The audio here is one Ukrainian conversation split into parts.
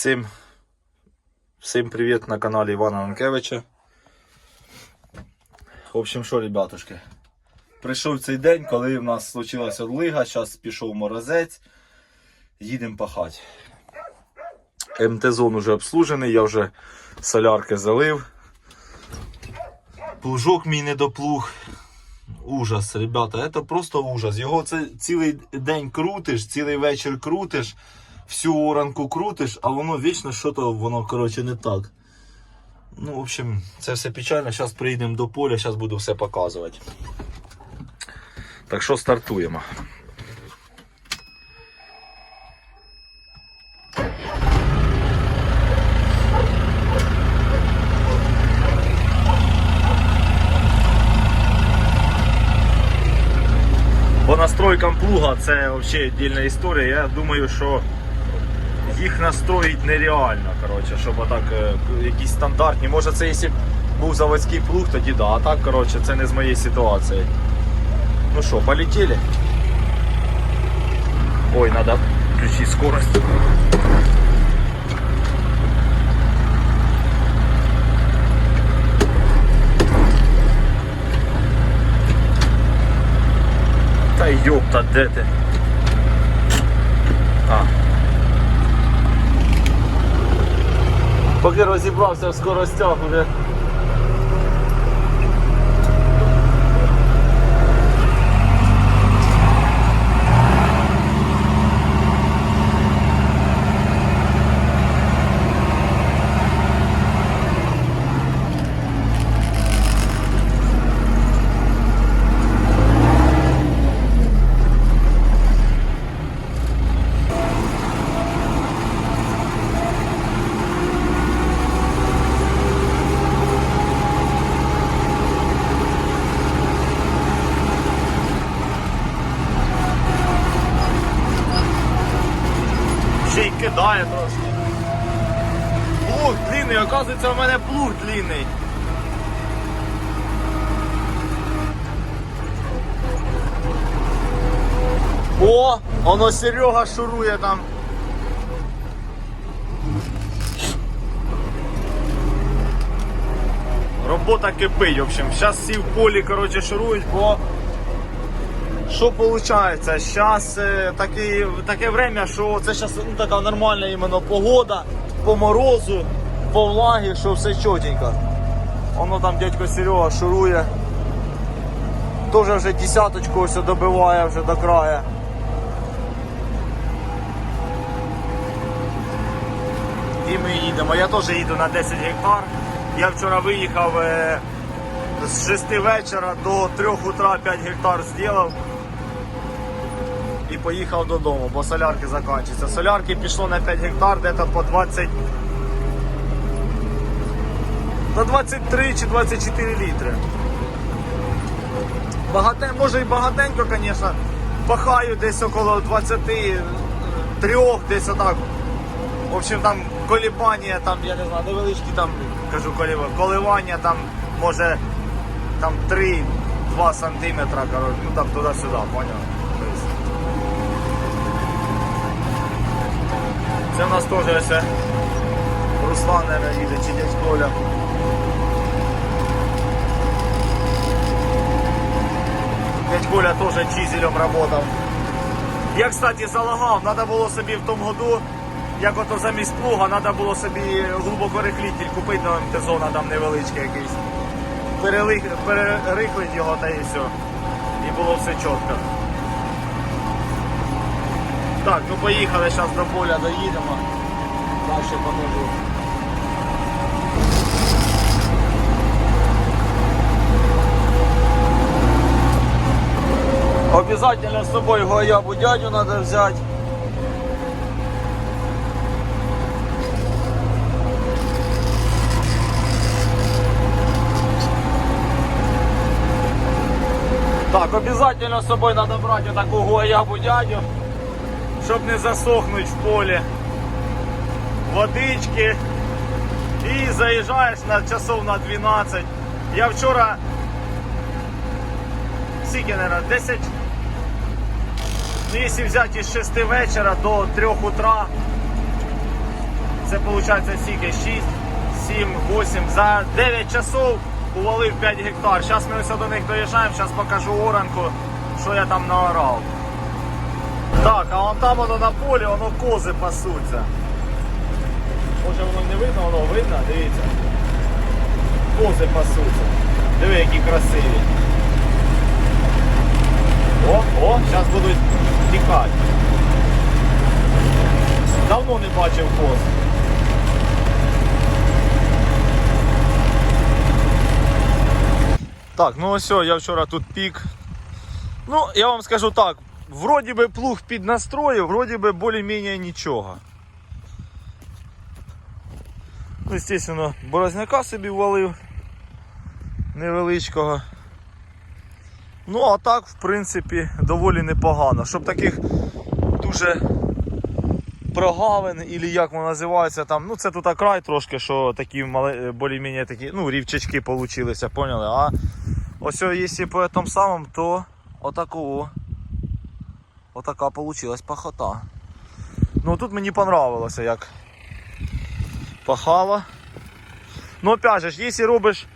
Всім, всім привіт на каналі Івана Нанкевича. В общем, що, ребятушки, прийшов цей день, коли в нас случилась одлига, зараз пішов морозець, їдемо пахати. МТ-зон уже обслужений, я вже солярки залив. Плужок мій не доплуг. Ужас, ребята, це просто ужас. Його це цілий день крутиш, цілий вечір крутиш, всю оранку крутиш, а воно вічно що то воно коротше не так. Ну, в общем, це все печально. Зараз приїдемо до поля, зараз буду все показувати. Так що стартуємо. По настройкам плуга це взагалі віддільна історія. Я думаю, що їх настроїть нереально. Коротше, щоб отак е, якісь стандартні. Може це якщо б був заводський плуг, тоді да. А так, коротше, це не з моєї ситуації. Ну що, полетіли? Ой, треба включити скорость. Та йопта, де ти? Поки розібрався в скоростях уже. Ще й кидає трошки. Плуг длинний, оказується, в мене плуг длинний. О, воно Серега шурує там. Робота кипить, в общем. Зараз всі в полі, коротше, шурують, бо що виходить? Зараз таке, таке время, що це зараз ну, така нормальна іменно погода, по морозу, по влагі, що все чотенько. Воно там дядько Серега шурує. Тоже вже десяточку ось добиває вже до краю. І ми їдемо. Я теж їду на 10 гектар. Я вчора виїхав е, з 6 вечора до 3 утра 5 гектар зробив і поїхав додому, бо солярки закінчуються. Солярки пішло на 5 гектар, десь по 20. На 23 чи 24 літри. Багате, може і багатенько, звісно. Пахаю десь около 23, десь отак. В общем, там колібання, там, я не знаю, невеличкі там, кажу, коливання, там може там 3-2 сантиметра, коротше, ну там туди-сюди, поняв? Це в нас теж ось е, Руслан, наверное, їде, чи дядь Коля. Дядь Коля теж чизелем работав. Я, кстати, залагав, треба було собі в тому году, як ото замість плуга, треба було собі глибокорихлітель купити на МТ-зона там невеличкий якийсь. Перерихлить його та і все. І було все чітко. Так, ну поїхали зараз до поля доїдемо. Далі покажу. Обязательно с собой гоябу дядю надо взять. Так, обязательно с собой надо брать вот такую гоябу дядю, щоб не засохнуть в полі. Водички. І заїжджаєш на часов на 12. Я вчора скільки, наверное, 10. Ну, якщо взяти із 6 вечора до 3 утра, Це виходить скільки? 6, 7, 8. За 9 часов увалив 5 гектар. Зараз ми ось до них доїжджаємо, зараз покажу оранку, що я там наорав. Так, а вон там воно на полі, воно кози пасуться. Може воно не видно, воно видно, дивіться. Кози пасуться. Диви, які красиві. О, о, зараз будуть тікати. Давно не бачив коз. Так, ну ось, я вчора тут пік. Ну, я вам скажу так, вроді би плуг під настрою, вроді би більш-менш нічого. Ну, звісно, борозняка собі ввалив невеличкого. Ну, а так, в принципі, доволі непогано. Щоб таких дуже прогавин, і як воно називається там, ну це тут край трошки, що такі мали, більш-менш такі, ну, рівчачки получилися, поняли? А ось якщо по тому самому, то отакого. Отака получилась пахота. Ну тут мені понравилося, як пахала. Ну опять же, якщо робиш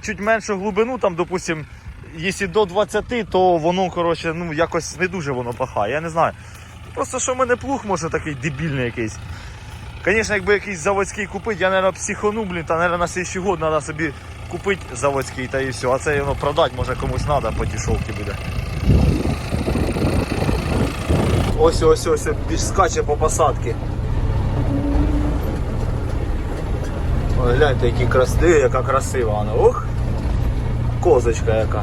чуть меншу глибину, там, допустим, якщо до 20, то воно, коротше, ну якось не дуже воно пахає. Я не знаю. Просто що в мене плуг може такий дебільний якийсь. Звісно, якби якийсь заводський купити, я, мабуть, психону, блін, та, мабуть, на слідчий год треба собі купити заводський та і все. А це воно продати, може комусь треба, по дешевці буде. Ось, ось, ось, більш скаче по посадці. Ой, гляньте, які красиві, яка красива вона. Ух! Козочка яка.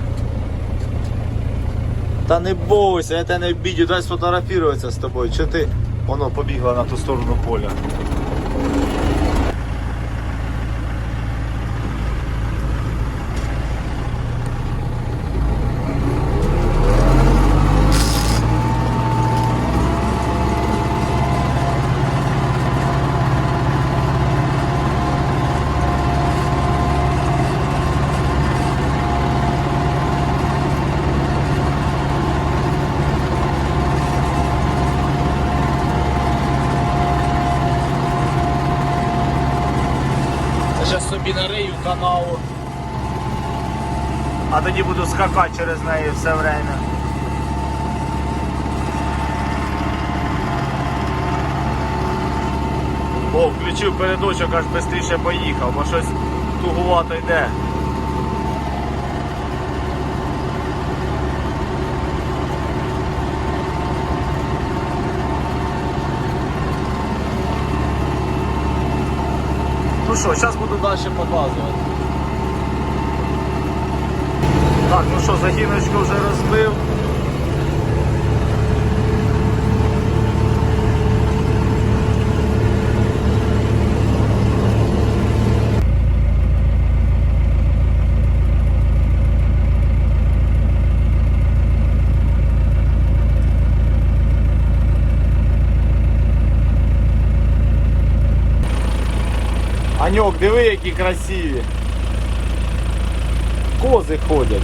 Та не бойся, я тебе не обідю, дай сфотографуватися з тобою. Чи ти воно побігла на ту сторону поля? Зараз собі нарию канаву. А тоді буду скакати через неї все время. О, включив передочок, аж швидше поїхав, бо щось тугувато йде. Ну що, зараз буду далі показувати. Так, ну що, загіночку вже розбив. Аньок, диви, які красиві. Кози ходять.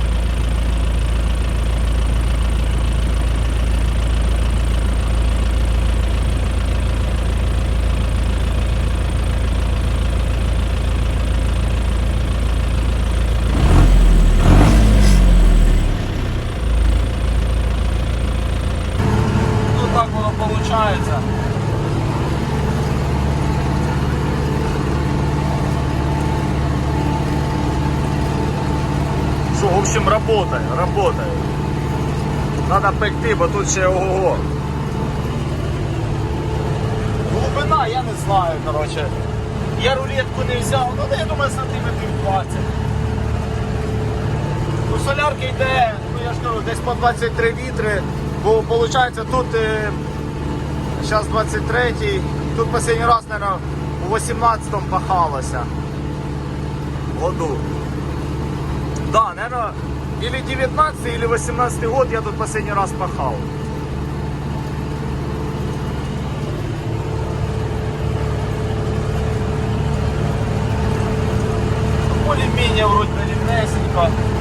Общем, работає, работає. Надо пекти, бо тут ще ого-го. Глубина, я не знаю, короче. Я рулетку не взяв, ну я думаю, сантиметрів 20. Ну, солярки йде, ну я ж кажу, десь по 23 літри, бо виходить тут е, зараз 23, тут останній раз, мабуть, у 18-му пахалося. Году. Да, наверное, или 19 или 18 год я тут последний раз пахал. Более-менее вроде ровнесенько.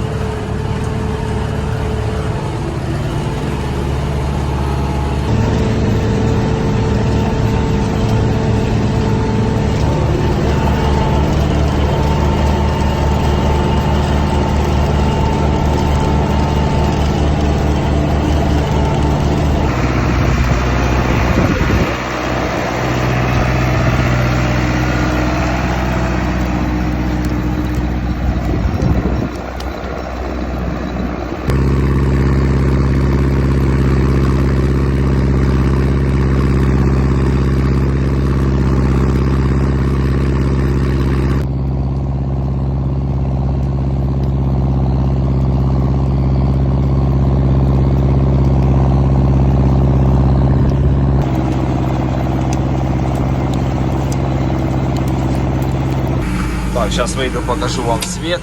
Так, зараз вийду, покажу вам світ.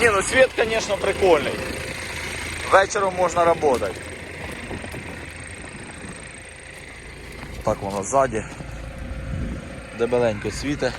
Не, ну свет, конечно, прикольный. Вечером можно работать. Так воно ззаді. Дебеленько світить.